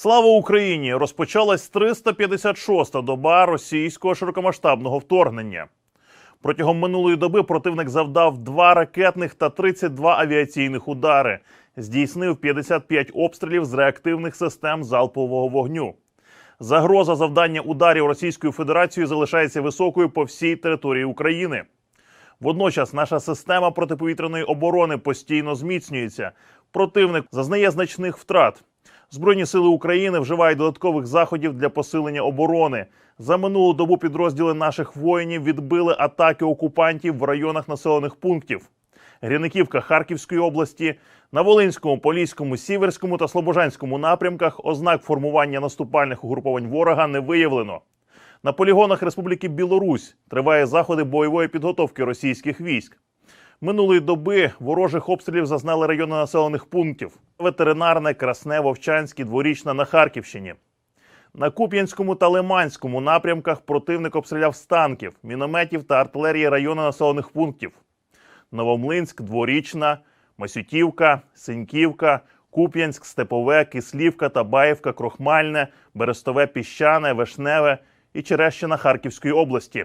Слава Україні! Розпочалась 356-та доба російського широкомасштабного вторгнення. Протягом минулої доби противник завдав два ракетних та 32 авіаційних удари, здійснив 55 обстрілів з реактивних систем залпового вогню. Загроза завдання ударів Російською Федерацією залишається високою по всій території України. Водночас наша система протиповітряної оборони постійно зміцнюється. Противник зазнає значних втрат. Збройні сили України вживають додаткових заходів для посилення оборони. За минулу добу підрозділи наших воїнів відбили атаки окупантів в районах населених пунктів. Гряниківка Харківської області, на Волинському, Поліському, Сіверському та Слобожанському напрямках ознак формування наступальних угруповань ворога не виявлено. На полігонах Республіки Білорусь триває заходи бойової підготовки російських військ. Минулої доби ворожих обстрілів зазнали райони населених пунктів: ветеринарне, красне, вовчанське, дворічна на Харківщині. На Куп'янському та Лиманському напрямках противник обстріляв з танків, мінометів та артилерії району населених пунктів. Новомлинськ, Дворічна, Масютівка, Синьківка, Куп'янськ, Степове, Кислівка, Табаївка, Крохмальне, Берестове, Піщане, Вишневе і Черещина Харківської області.